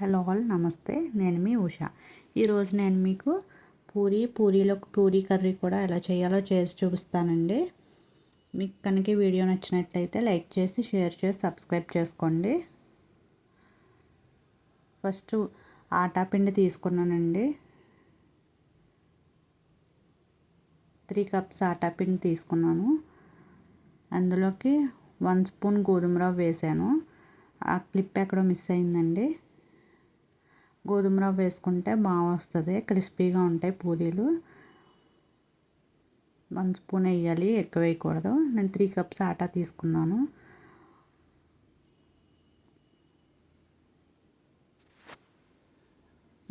Hello all నమస్తే. నేను మీ ఉష. ఈరోజు నేను మీకు పూరి పూరీలో పూరీ కర్రీ కూడా ఎలా చేయాలో చేసి చూపిస్తానండి. మీకు కనుక వీడియో నచ్చినట్లయితే లైక్ చేసి షేర్ చేసి సబ్స్క్రైబ్ చేసుకోండి. ఫస్ట్ ఆటా పిండి తీసుకున్నానండి. త్రీ కప్స్ ఆటా పిండి తీసుకున్నాను. అందులోకి వన్ స్పూన్ గోధుమ రవ్వ వేసాను. ఆ క్లిప్ ఎక్కడో మిస్ అయిందండి. గోధుమ రవ్వ వేసుకుంటే బాగా వస్తుంది క్రిస్పీగా ఉంటాయి పూరీలు. వన్ స్పూన్ వేయాలి ఎక్కువ వేయకూడదు. నేను త్రీ కప్స్ ఆటా తీసుకున్నాను.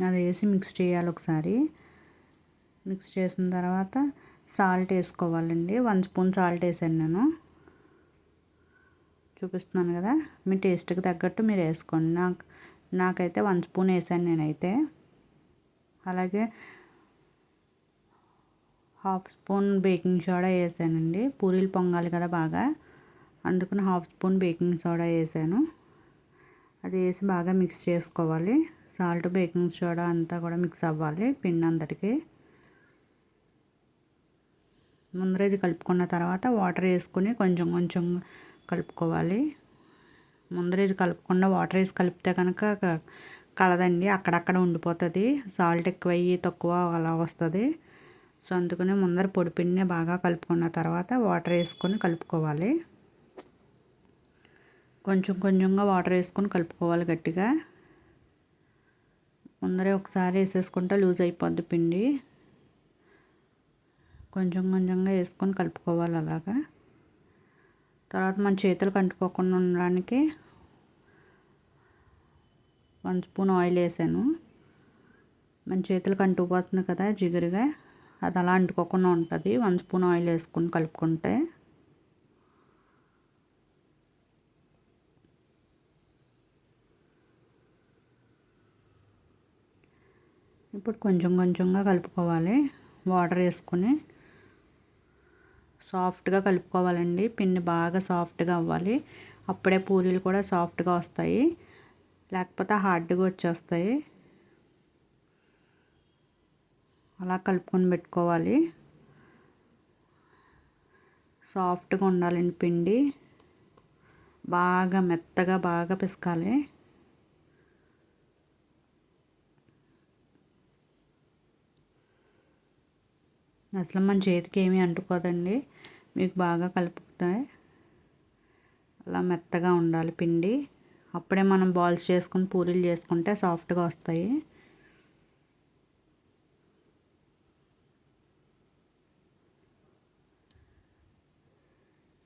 అది వేసి మిక్స్ చేయాలి ఒకసారి. మిక్స్ చేసిన తర్వాత సాల్ట్ వేసుకోవాలండి. వన్ స్పూన్ సాల్ట్ వేసాను నేను. చూపిస్తున్నాను కదా? మీ టేస్ట్కి తగ్గట్టు మీరు వేసుకోండి. నాకు నాకైతే వన్ స్పూన్ వేసాను నేనైతే. అలాగే హాఫ్ స్పూన్ బేకింగ్ సోడా వేసానండి. పూరీలు పొంగాలి కదా బాగా. అందుకని హాఫ్ స్పూన్ బేకింగ్ సోడా వేసాను. అది వేసి బాగా మిక్స్ చేసుకోవాలి. సాల్ట్ బేకింగ్ సోడా అంతా కూడా మిక్స్ అవ్వాలి పిండి అందరికీ ముందర ఇది కలుపుకున్న తర్వాత వాటర్ వేసుకొని కొంచెం కొంచెం కలుపుకోవాలి. ముందర ఇది కలుపుకుండా వాటర్ వేసి కలిపితే కనుక కలదండి. అక్కడక్కడ ఉండిపోతుంది. సాల్ట్ ఎక్కువయ్యి తక్కువ అలా వస్తుంది. సో అందుకని ముందర పొడిపిండిని బాగా కలుపుకున్న తర్వాత వాటర్ వేసుకొని కలుపుకోవాలి. కొంచెం కొంచెంగా వాటర్ వేసుకొని కలుపుకోవాలి గట్టిగా. ముందరే ఒకసారి వేసేసుకుంటే లూజ్ అయిపోద్ది పిండి. కొంచెం కొంచెంగా వేసుకొని కలుపుకోవాలి అలాగా. తర్వాత మన చేతులు కంటిపోకుండా ఉండడానికి వన్ స్పూన్ ఆయిల్ వేసాను. మన చేతులకు అంటుకుపోతుంది కదా జిగురుగా అది అలా అంటుకోకుండా ఉంటుంది. వన్ స్పూన్ ఆయిల్ వేసుకొని కలుపుకుంటే ఇప్పుడు కొంచెం కొంచెంగా కలుపుకోవాలి. వాటర్ వేసుకొని సాఫ్ట్గా కలుపుకోవాలండి. పిండి బాగా సాఫ్ట్గా అవ్వాలి. అప్పుడే పూరీలు కూడా సాఫ్ట్గా వస్తాయి. లేకపోతే హార్డ్గా వచ్చేస్తాయి. అలా కలుపుకొని పెట్టుకోవాలి. సాఫ్ట్గా ఉండాలండి పిండి. బాగా మెత్తగా బాగా పిసకాలి. అసలు మన చేతికి ఏమీ అంటుకోదండి. మీకు బాగా కలుపుతాయి. అలా మెత్తగా ఉండాలి పిండి. అప్పుడే మనం బాల్స్ చేసుకుని పూరీలు చేసుకుంటే సాఫ్ట్గా వస్తాయి.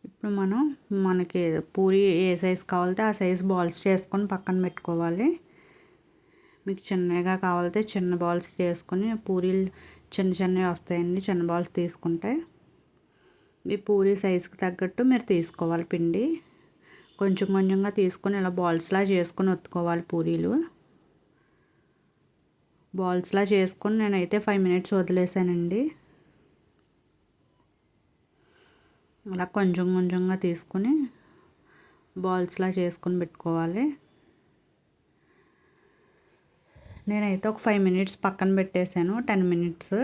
ఇప్పుడు మనం మనకి పూరి ఏ సైజు కావాలంటే ఆ సైజ్ బాల్స్ చేసుకొని పక్కన పెట్టుకోవాలి. మీకు చిన్నగా కావాలంటే చిన్న బాల్స్ చేసుకొని పూరీలు చిన్న చిన్నవి వస్తాయండి చిన్న బాల్స్ తీసుకుంటే. మీ పూరి సైజుకి తగ్గట్టు మీరు తీసుకోవాలి పిండి. కొంచెం కొంచెంగా తీసుకొని ఇలా బాల్స్లా చేసుకొని ఒత్తుకోవాలి పూరీలు. బాల్స్లా చేసుకొని నేనైతే ఫైవ్ మినిట్స్ వదిలేసానండి. అలా కొంచెం కొంచెంగా తీసుకొని బాల్స్లా చేసుకొని పెట్టుకోవాలి. నేనైతే ఒక ఫైవ్ మినిట్స్ పక్కన పెట్టేశాను టెన్ మినిట్స్.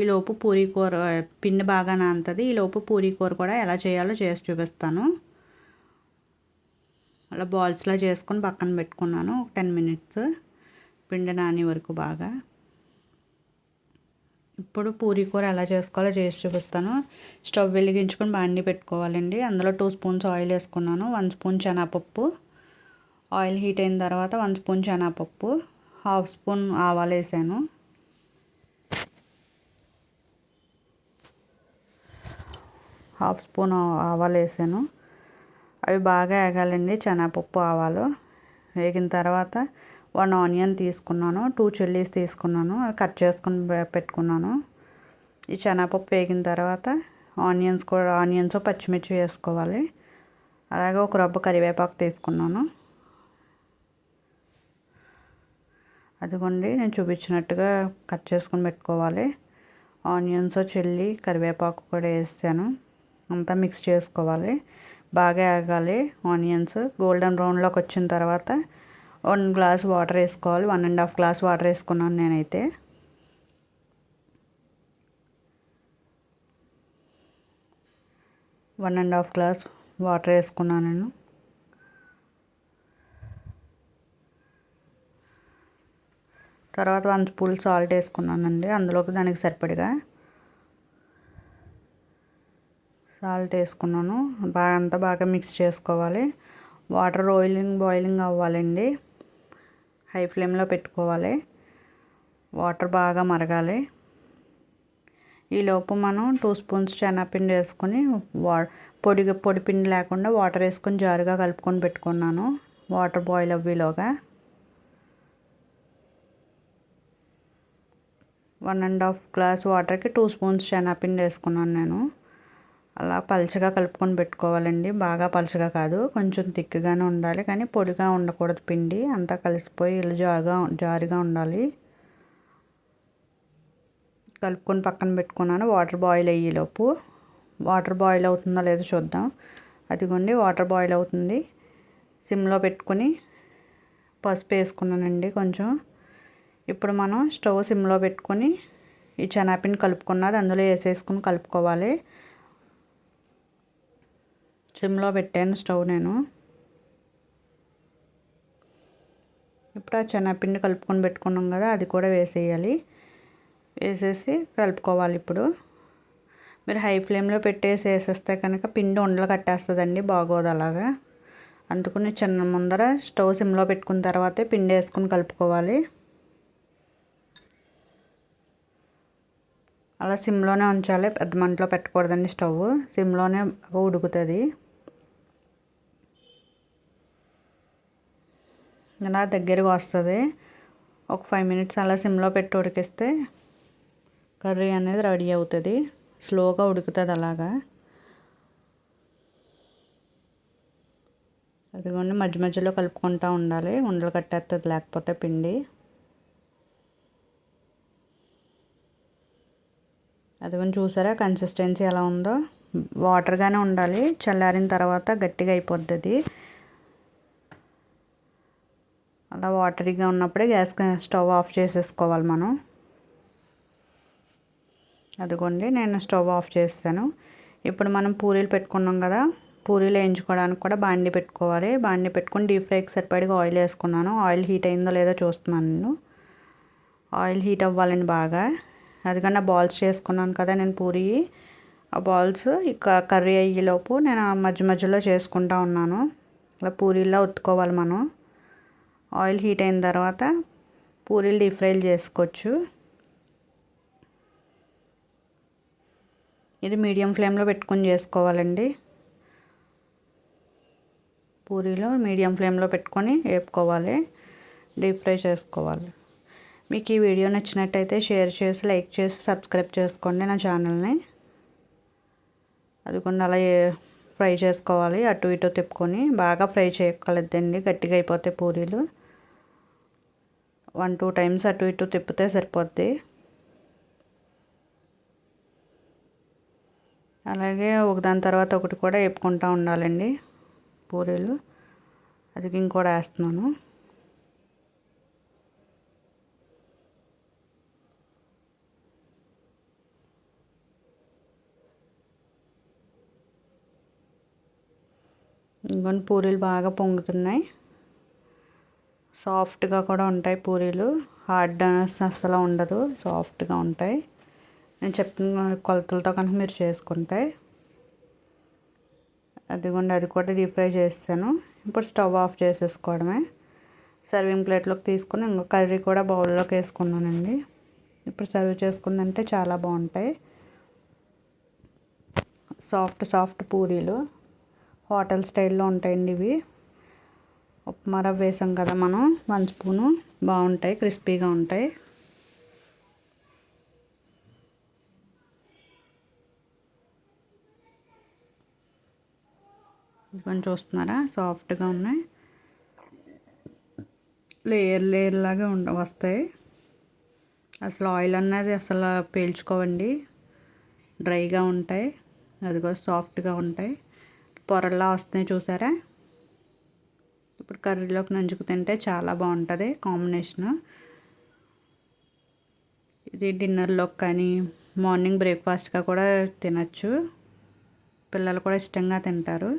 ఈలోపు పూరీ కూర పిండి బాగా నానుతుంది. ఈలోపు పూరీ కూర కూడా ఎలా చేయాలో చేసి చూపిస్తాను. అలా బాల్స్లా చేసుకొని పక్కన పెట్టుకున్నాను ఒక టెన్ మినిట్స్. పిండి నాని వరకు బాగా. ఇప్పుడు పూరీ కూర ఎలా చేసుకోవాలో చేసి చూపిస్తాను. స్టవ్ వెలిగించుకొని బాండి పెట్టుకోవాలండి. అందులో టూ స్పూన్స్ ఆయిల్ వేసుకున్నాను వన్ స్పూన్ శనగపప్పు. ఆయిల్ హీట్ అయిన తర్వాత వన్ స్పూన్ శనగపప్పు. హాఫ్ స్పూన్ ఆవాలు వేసాను హాఫ్ స్పూన్ ఆవాలు వేసాను అవి బాగా వేగాలండి శనగపప్పు ఆవాలు. వేగిన తర్వాత వన్ ఆనియన్ తీసుకున్నాను టూ చిల్లీస్ తీసుకున్నాను కట్ చేసుకుని పెట్టుకున్నాను. ఈ శనగపప్పు వేగిన తర్వాత ఆనియన్స్ కూడా ఆనియన్స్ పచ్చిమిర్చి వేసుకోవాలి. అలాగే ఒక రబ్బు కరివేపాకు తీసుకున్నాను. అదిగోండి నేను చూపించినట్టుగా కట్ చేసుకొని పెట్టుకోవాలి. ఆనియన్స్ చిల్లీ కరివేపాకు కూడా వేసాను. అంతా మిక్స్ చేసుకోవాలి. బాగా ఆగాలి ఆనియన్స్. గోల్డెన్ బ్రౌన్లోకి వచ్చిన తర్వాత వన్ గ్లాస్ వాటర్ వేసుకోవాలి. One and half glass water వేసుకున్నాను నేనైతే. One and half glass water వేసుకున్నాను నేను. తర్వాత వన్ స్పూన్ సాల్ట్ వేసుకున్నానండి. అందులోకి దానికి సరిపడిగా సాల్ట్ వేసుకున్నాను. బాగా అంతా బాగా మిక్స్ చేసుకోవాలి. వాటర్ బాయిలింగ్ బాయిలింగ్ అవ్వాలండి. హై ఫ్లేమ్లో పెట్టుకోవాలి. వాటర్ బాగా మరగాలి. ఈలోపు మనం టూ స్పూన్స్ శనగపిండి వేసుకొని వా పొడి పొడి పిండి లేకుండా వాటర్ వేసుకొని జారుగా కలుపుకొని పెట్టుకున్నాను. వాటర్ బాయిల్ అవ్వేలోగా. వన్ అండ్ హాఫ్ గ్లాస్ వాటర్కి టూ స్పూన్స్ శనగపిండి వేసుకున్నాను నేను. అలా పలుచగా కలుపుకొని పెట్టుకోవాలండి. బాగా పలుచగా కాదు కొంచెం తిక్కుగానే ఉండాలి. కానీ పొడిగా ఉండకూడదు పిండి. అంతా కలిసిపోయి ఇలా జారుగా జారుగా ఉండాలి. కలుపుకొని పక్కన పెట్టుకున్నాను. వాటర్ బాయిల్ అయ్యేలోపు. వాటర్ బాయిల్ అవుతుందా లేదో చూద్దాం. అదిగోండి వాటర్ బాయిల్ అవుతుంది. సిమ్లో పెట్టుకొని పసుపు వేసుకున్నానండి కొంచెం. ఇప్పుడు మనం స్టవ్ సిమ్లో పెట్టుకొని ఈ చెనాపిని కలుపుకున్నది అందులో వేసేసుకుని కలుపుకోవాలి. సిమ్లో పెట్టాను స్టవ్ నేను. ఇప్పుడు ఆ చెనాపిండి కలుపుకొని పెట్టుకున్నాం కదా అది కూడా వేసేయాలి. వేసేసి కలుపుకోవాలి ఇప్పుడు. మీరు హై ఫ్లేమ్లో పెట్టేసి వేసేస్తే కనుక పిండి ఉండలు కట్టేస్తుందండి బాగోదు అలాగా. అందుకని చిన్న ముందర స్టవ్ సిమ్లో పెట్టుకున్న తర్వాతే పిండి వేసుకుని కలుపుకోవాలి. అలా సిమ్లోనే ఉంచాలి. పెద్ద మంటలో పెట్టకూడదండి స్టవ్. సిమ్లోనే ఉడుకుతుంది. ఇలా దగ్గరకు వస్తుంది. ఒక ఫైవ్ మినిట్స్ అలా సిమ్లో పెట్టి ఉడికిస్తే కర్రీ అనేది రెడీ అవుతుంది. స్లోగా ఉడుకుతుంది అలాగా. అదిగోండి మధ్య మధ్యలో కలుపుకుంటూ ఉండాలి. ఉండలు కట్టేస్తుంది లేకపోతే పిండి. అదిగోండి చూసారా కన్సిస్టెన్సీ ఎలా ఉందో? వాటర్గానే ఉండాలి. చల్లారిన తర్వాత గట్టిగా అయిపోద్ది అలా వాటరీగా ఉన్నప్పుడే గ్యాస్ స్టవ్ ఆఫ్ చేసేసుకోవాలి మనం. అదిగోండి నేను స్టవ్ ఆఫ్ చేస్తాను. ఇప్పుడు మనం పూరీలు పెట్టుకున్నాం కదా పూరీలు వేయించుకోవడానికి కూడా బాండి పెట్టుకోవాలి. బాండి పెట్టుకొని డీప్ ఫ్రైకి సరిపడిగా ఆయిల్ వేసుకున్నాను. ఆయిల్ హీట్ అయిందో లేదో చూస్తున్నాను నేను. ఆయిల్ హీట్ అవ్వాలండి బాగా. అదిగన్నా బాల్స్ చేసుకున్నాను కదా నేను పూరి. ఆ బాల్స్ ఇక కర్రీ అయ్యేలోపు నేను మధ్య మధ్యలో చేసుకుంటా ఉన్నాను. ఇలా పూరీలా ఉత్తుకోవాలి మనం. ఆయిల్ హీట్ అయిన తర్వాత పూరీలు డీప్ ఫ్రైలు చేసుకోవచ్చు. ఇది మీడియం ఫ్లేమ్లో పెట్టుకొని చేసుకోవాలండి. పూరీలో మీడియం ఫ్లేమ్లో పెట్టుకొని వేపుకోవాలి. డీప్ ఫ్రై చేసుకోవాలి. మీకు ఈ వీడియో నచ్చినట్టయితే షేర్ చేసి లైక్ చేసి సబ్స్క్రైబ్ చేసుకోండి నా ఛానల్ని. అది కొన్ని అలా ఫ్రై చేసుకోవాలి అటు ఇటు తిప్పుకొని. బాగా ఫ్రై చేయగలద్దండి గట్టిగా అయిపోతాయి పూరీలు. వన్ టూ టైమ్స్ అటు ఇటు తిప్పితే సరిపోద్ది. అలాగే ఒకదాని తర్వాత ఒకటి కూడా వేపుకుంటూ ఉండాలండి పూరీలు. అది ఇంకోటి వేస్తున్నాను. ఇంకొని పూరీలు బాగా పొంగుతున్నాయి. సాఫ్ట్గా కూడా ఉంటాయి పూరీలు. హార్డ్నెస్ అస్సలు ఉండదు సాఫ్ట్గా ఉంటాయి. నేను చెప్పిన కొలతలతో కనుక మీరు చేసుకుంటే అదిగోండి అది కూడా డీప్ ఫ్రై చేస్తాను. ఇప్పుడు స్టవ్ ఆఫ్ చేసేసుకోవడమే. సర్వింగ్ ప్లేట్లోకి తీసుకుని ఇంకో కర్రీ కూడా బౌల్లోకి వేసుకున్నానండి. ఇప్పుడు సర్వ్ చేసుకుందంటే చాలా బాగుంటాయి. సాఫ్ట్ సాఫ్ట్ పూరీలు. హోటల్ స్టైల్లో ఉంటాయండి ఇవి. ఉప్మా రవ్వ వేసాం కదా మనం వన్ స్పూను. బాగుంటాయి క్రిస్పీగా ఉంటాయి. ఇవన్నీ చూస్తున్నారా? సాఫ్ట్గా ఉన్నాయి. లేయర్ లేయర్ లాగా ఉండ వస్తాయి. అసలు ఆయిల్ అన్నది అసలు పీల్చుకోవండి. డ్రైగా ఉంటాయి. అది కూడా సాఫ్ట్గా ఉంటాయి. పొరల్లా వస్తున్నాయి చూసారా? ఇప్పుడు కర్రీలోకి నంచుకు తింటే చాలా బాగుంటుంది కాంబినేషను. ఇది డిన్నర్లోకి కానీ మార్నింగ్ బ్రేక్ఫాస్ట్గా కూడా తినచ్చు. పిల్లలు కూడా ఇష్టంగా తింటారు.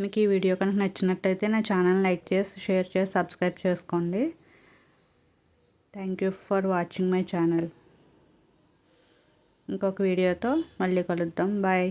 మీకు ఈ వీడియో కనుక నచ్చినట్టయితే నా ఛానల్ లైక్ చేసి షేర్ చేసి సబ్స్క్రైబ్ చేసుకోండి. Thank you for watching my channel. ఇంకొక వీడియోతో మళ్ళీ కలుద్దాం. బాయ్.